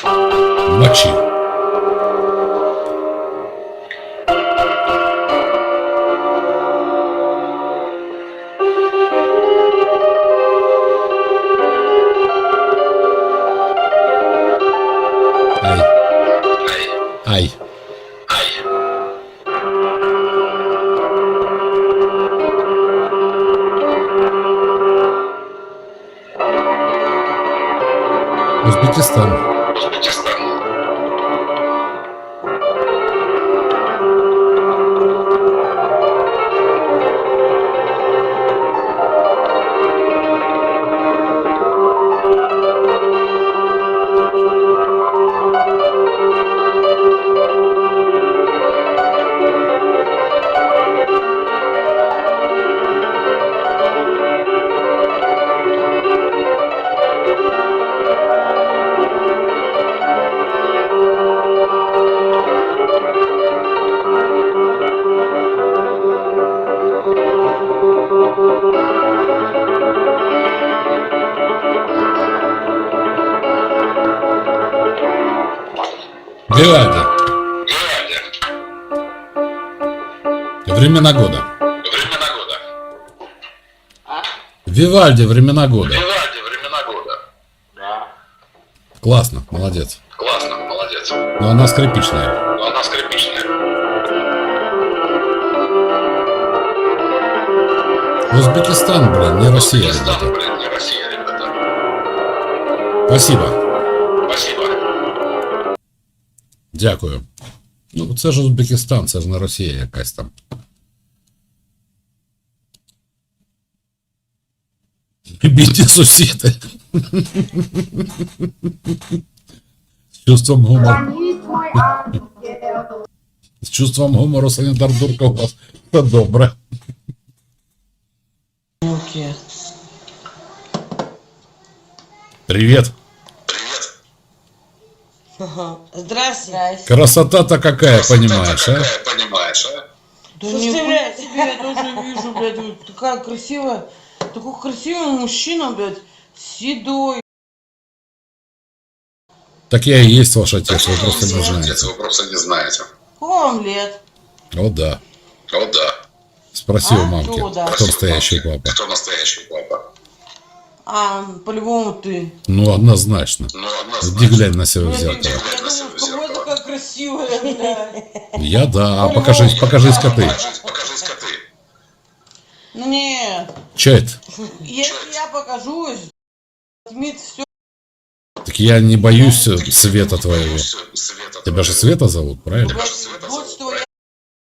Lati. Aí. estão. just Узбекистан. Вивальди. Времена года. Времена года. Вивальди, времена года. Вивальди, времена года. Да. Классно, молодец. Классно, молодец. Но она скрипичная. Но она скрипичная. Узбекистан, блин, не Россия, Узбекистан, ребята. блин, не Россия, ребята. Спасибо. Дякую. Ну, це ж Узбекистан, це ж не Росія якась там. Бідні сусіди. З чувством гумору. З чувством гумору санітар Дурка у вас все добре. Руки. Ага. Здрасте. Красота-то какая, понимаешь, а? Какая, понимаешь, а? Да нихуя себе, я тоже вижу, блядь, вот такая красивая, такой красивый мужчина, блядь, седой. Так я и есть ваш отец, вы просто не Отец, знаете. Вы просто не знаете. Сколько вам лет? О, да. О, да. Спроси у А, мамки, чудо. кто настоящий папа. Кто настоящий папа? А, по-любому ты. Ну, однозначно. Ну, Иди однозначно. глянь на себя в Ну, я зеркало. думаю, я думаю, с тобой такая красивая, блядь. Я да, а покажись, покажись коты. Покажись, коты. Ну нет, Че это? если я покажусь, Смит все. Так я не боюсь света твоего. Тебя же Света зовут, правильно? Вот что я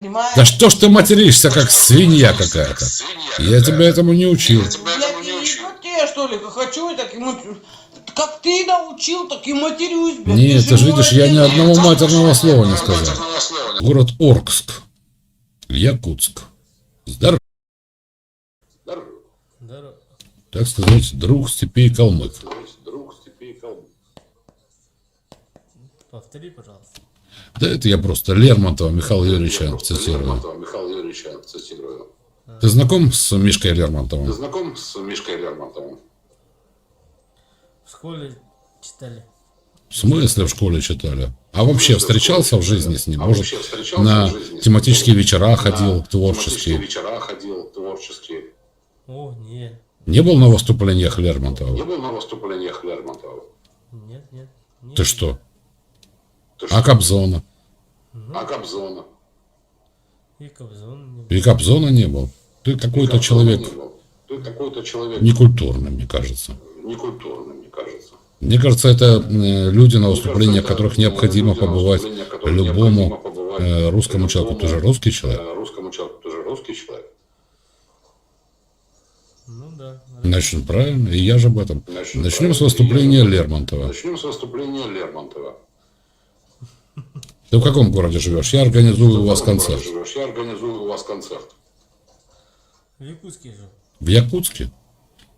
понимаю. Да что ж ты материшься, как свинья какая-то? Я тебя этому не учил. Я тебя Блядь, этому не я не учил. Как хочу, так и мат- Как ты научил, так и матерюсь, блядь. Нет, ты же мой видишь, я ни одного матерного слова не сказал. Город Оркск. Якутск. Здорово. Здорово. Так сказать, друг степей калмык. Друг степей калмык. Повтори, пожалуйста. Да это я просто Лермонтова Михаила Юрьевича цитирую. Лермонтова Михаила Юрьевича цитирую. Ты знаком с Мишкой Ты Лермонтовым? знаком с Мишкой Лермонтовым? В школе читали. В смысле в школе читали? А вообще встречался в жизни с ним? А Может, на тематические вечера ходил, творческие? вечера ходил, творческие. О, не. Не был на выступлениях Не Лермонтова? был на выступлениях Лермонтова? Нет, нет. нет. Ты что? Ты А Кобзона? А Кобзона? И Кобзон не был. И Кобзона не был? Ты какой-то Кобзона человек не. Ты какой-то человек некультурный, мне кажется. некультурный, кажется. Мне кажется, это э, люди, на выступлениях кажется, которых необходимо побывать любому э, русскому человеку. Ты же русский человек. Русскому человеку. Ты же русский человек. Ну да. Значит, правильно, и я же об этом. Значит, Начнем с выступления Лермонтова. Начнем с выступления Лермонтова. Ты в каком городе живешь? Я организую у вас концерт. живешь? Я организую у вас концерт. В Якутске жил. В Якутске?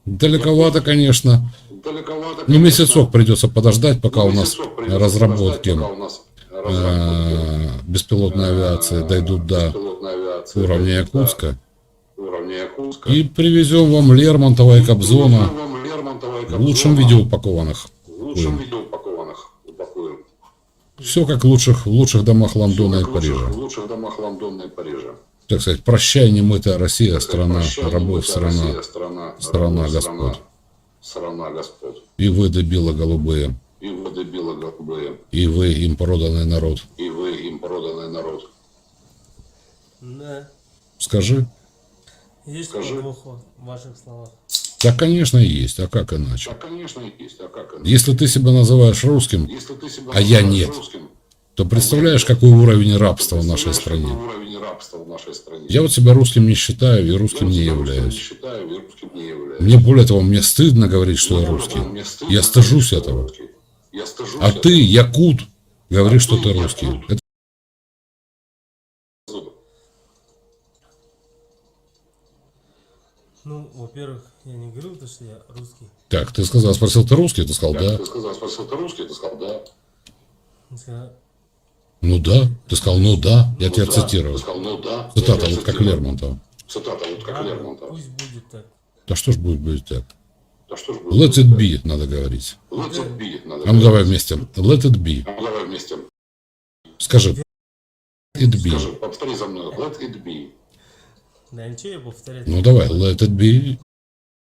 Далековато, конечно. Далековато. Ну, конечно. месяцок придется подождать, пока Ну, у нас разработки подождать, пока у нас разработки э, беспилотной авиации дойдут до беспилотной авиации уровня дойдут до Якутска. уровня Якутска. И привезем вам Лермонтова и Кобзона в лучшем виде упакованных. в лучшем виде упакованных. Все как в лучших, в лучших домах Лондона и Парижа. В лучших домах Лондона и Парижа. Так сказать, прощай, немытая Россия, страна Прощай, рабов, страна. Россия, страна, страна рабов, господ. Страна господ. И вы, дебилы голубые, И вы дебилы голубые. и вы, им проданный народ. И вы им проданный народ. Да. Скажи. Есть Скажи. подвох в ваших словах. Да, конечно, есть, а как иначе? Да, конечно, есть. А как это? Если ты себя называешь русским, Если ты себя А я называешь нет. русским, то представляешь, какой уровень рабства в нашей стране. Рабства в нашей стране. Я вот себя русским не считаю и Я русским не себя русским не являюсь. считаю, и русским не являюсь. Мне более того, мне стыдно говорить, что я Мне русский. мне стыдно Я стыжусь я этого. Я стыжусь А ты, этого. якут, говоришь, А что ты, ты якут. русский. Это Ну, во-первых, я не говорил, то, что я русский. Так, ты сказал, спросил, ты русский? Ты сказал, Так, да. Ты сказал, спросил, ты русский? Ты сказал, да. Я сказал, Ну да. Ты сказал, ну да. Я Ну тебя да. цитирую. Сказал, ну да. Цитата, вот как. Лермонтова. Цитата, вот как «Ладно, Лермонтова. пусть будет так. Да что ж будет, будет так? Да что ж будет? Let it be, надо говорить. Let it be, надо А ну говорить. давай вместе. Let it be. А ну давай вместе. Скажи. Let it be. Скажи, повтори за мной. Let it be. Да ничего я повторять. Ну давай. Let it be.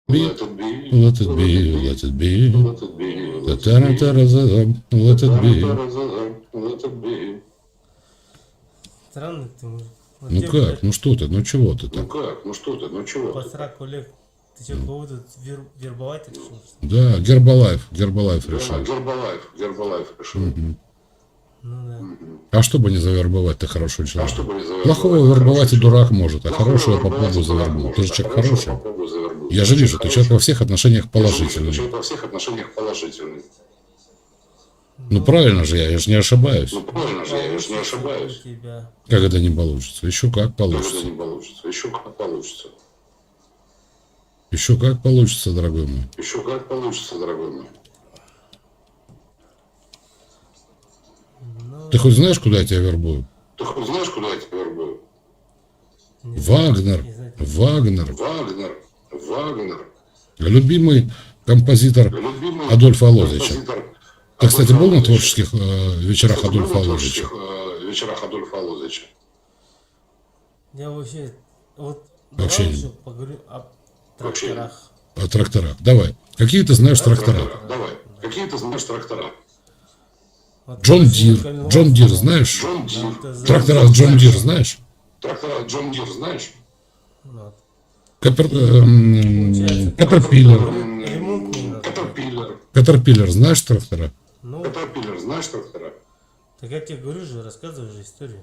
Let it be. Let it be. Let it be. Let it be. Let it be. Let it be. Странный ты мужик. Вот Ну тебе, как? блядь, Ну что ты? Ну чего ты Ну как? Ну что ты? Ну чего? ты? Посрак, Олег. Ты что, кого-то вер- вербовать решил? что ли? Да, Гербалайф. Гербалайф Да, решил. Гербалайф. Гербалайф решил. Ну да. А что бы не завербовать, ты хороший А человек. что бы не завербовать? Плохого вербовать и дурак может, а Плохого хорошего вербовать попробуй завербовать. Ты же а человек хороший. Я же вижу, ты человек во всех отношениях Я же вижу, положительный. ты человек во всех отношениях положительный. Ну правильно же я, я же не ошибаюсь. Ну правильно же, я же не ошибаюсь. Тебя. Как это не получится? Еще как Как это получится. не получится? Еще как получится. Еще как получится, дорогой мой. Еще как получится, дорогой мой. Ну, Ты хоть знаешь, куда я тебя вербую? Ты хоть знаешь, куда я тебя вербую? не Вагнер. не знаю. Вагнер. Вагнер. Вагнер. Любимый композитор Любимый Адольфа Лозича. композитор Ты, кстати, Адольфа был на творческих э, вечерах Кстати, Адольфа Лозича? творческих, э, вечерах Адольфа Лозича. Я вообще... Вот Вообще давай не- еще поговорим о тракторах. О тракторах. Давай. Какие ты знаешь трактора? Давай. Какие ты знаешь трактора? Вот Джон Дир. Джон Дир знаешь? Джон Дир. Трактора Джон Дир знаешь? Трактора Джон Дир знаешь? Капер, эм, надо. Катерпиллер. Катерпиллер знаешь трактора? Ну, Катерпиллер знаешь трактора? так я тебе говорю же, рассказывай же историю.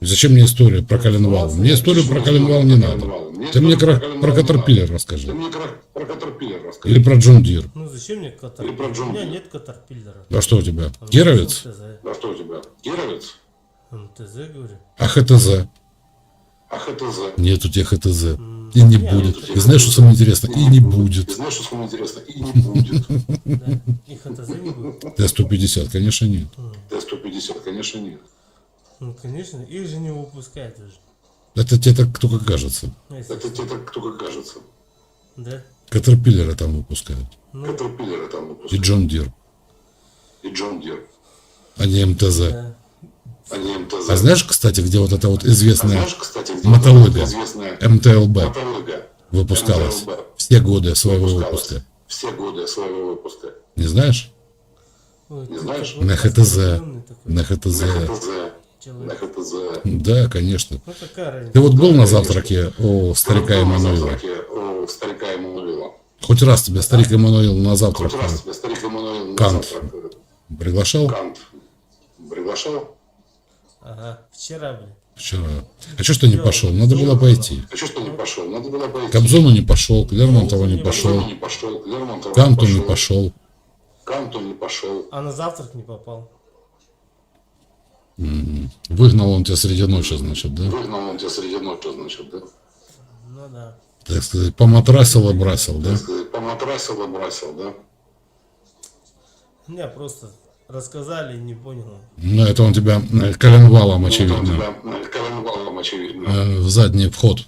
Зачем мне история про коленвал? Мне историю про коленвал не надо. Ты мне про, про Катерпиллер Ты расскажи. мне про, про Катерпиллер расскажи. Или про Джон Дир. Ну зачем мне Или про катарпиллер? У меня нет катарпиллера. А что у тебя? Геровец? МТЗ. Да что у тебя? Геровец? МТЗ, говорю. А ХТЗ? А ХТЗ? Нет у тебя ХТЗ. И не будет. И знаешь, что самое интересное? И не И будет. знаешь, что самое интересное? И не будет. И ХТЗ не будет. Т-150, конечно, нет. Т-150, конечно, нет. Ну, конечно, их же не выпускают уже. Это тебе так только кажется. Ну, Это тебе так только кажется. Да? Катерпиллеры там выпускают. Ну, Катерпиллеры там И выпускают. Джон Дир. И Джон Дир. А не МТЗ. да. А не знаешь, кстати, где вот это вот известная Мотолыга. эта известная МТЛБ выпускалась все годы своего выпуска? все годы своего выпуска? Не знаешь? Ты знаешь? На ХТЗ. На ХТЗ. На ХТЗ. Да, конечно. Ну? Ты вот был на завтраке у старика Эммануила? Хоть раз тебя старик Эммануил на завтрак Хоть раз тебя старик Эммануил на Кант. э, приглашал? Кант приглашал? Ага, вчера, блин. Вчера. А что ты не пошел? Надо было пойти. А что ты не пошел? Надо было пойти. Кобзону не пошел, к Лермонтову не пошел, не пошел, к Лермонтову Канту не пошел. Канту не пошел. А на завтрак не попал. Выгнал он тебя среди ночи, значит, да? Выгнал он тебя среди ночи, значит, да? Ну да. Так сказать, поматрасил и бросил, да? Так сказать, Поматрасил и бросил, да? Меня просто рассказали и не понял. Ну, это он тебя э, коленвалом, Ну, вот он очевидно, тебя э, коленвалом, очевидно, э, в задний вход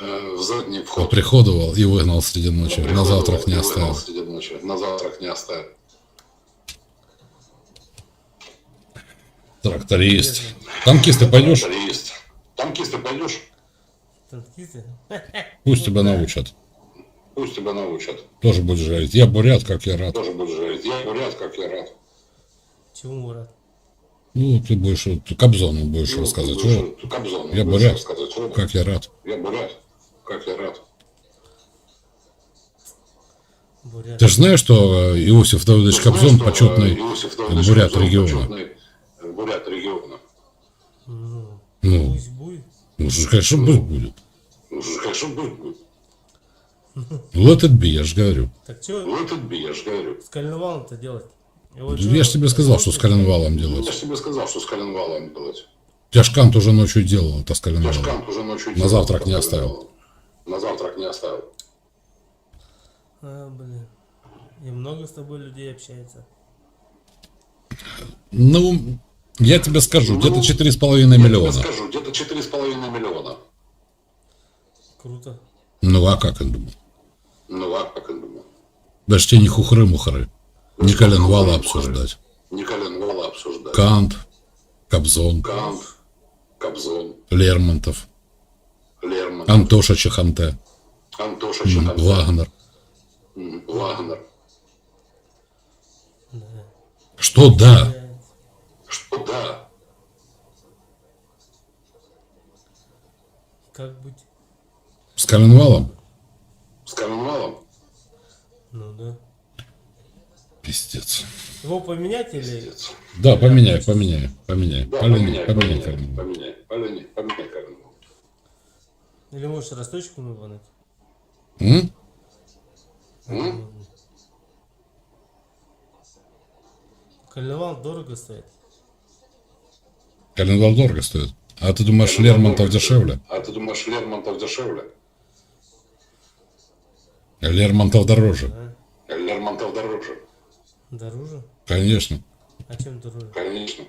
э, в задний вход. приходовал и выгнал среди ночи. На завтрак не оставил. среди ночи. На завтрак не оставил. Тракторист. Танкист, ты пойдешь? Тракторист. Танкист, ты пойдешь? Танкисты? Пусть тебя научат. Пусть тебя научат. Тоже будешь говорить. Я бурят, как я рад. Тоже будешь говорить. Я бурят, как я рад. Мурат? Ну, ты будешь, вот, Кобзону будешь Ну, рассказывать. ты будешь, О, Кобзону я будешь бурят. рассказывать. О, как я рад. Я бурят, как я рад. Бурят. Ты же знаешь, что э, Иосиф Давыдович Ты знаешь, Кобзон почетный э, Иосиф Давыдович бурят Кобзон региона. почетный, э, Бурят региона. Ну, Ну, пусть будет. ну, же, конечно, пусть будет. Ну, же, конечно, будет. будет. Let it be, я же говорю. Так что Ну, это би, я же говорю. с коленвалом-то делать? Я же тебе сказал, что с коленвалом Я делать. же тебе сказал, что с коленвалом делать. Тяжкант уже ночью делал, это с Я коленвалом. шкант уже ночью На делал, завтрак с не оставил. На завтрак не оставил. А, блин. И много с тобой людей общается. Ну, я тебе скажу, Ну, где-то 4,5 Я тебе миллиона. скажу, где-то 4,5 миллиона. Круто. Ну, а как я думаю? Ну, а как я думаю? Даже те не хухры-мухры. Не коленвала обсуждать. Не коленвала обсуждать. Кант, Кобзон, Кант, Кобзон, Лермонтов, Лерман, Антоша Чеханте, Антоша Чеханте, Вагнер. Вагнер. Что да? Что да, Как быть? С коленвалом? с коленвалом? Ну да. Пиздец. Его поменять или... Пиздец. Да, поменяй, поменяй, поменяй. Да, Поменяй, поменяй, поменяй поменяй, коленвал. поменяй, поменяй, поменяй коленвал. Или можешь росточку набанать? М? М? Коленвал дорого стоит. Коленвал дорого стоит. А ты думаешь, Лермонтов дешевле? А ты думаешь, Лермонтов дешевле? Лермонтов дороже. А? Лермонтов дороже? Дороже? Конечно. А чем дороже? Конечно.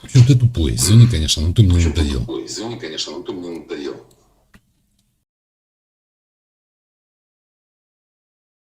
Почему ты тупой? Извини, конечно, но ты мне надоел. Извини, конечно, но ты мне надоел.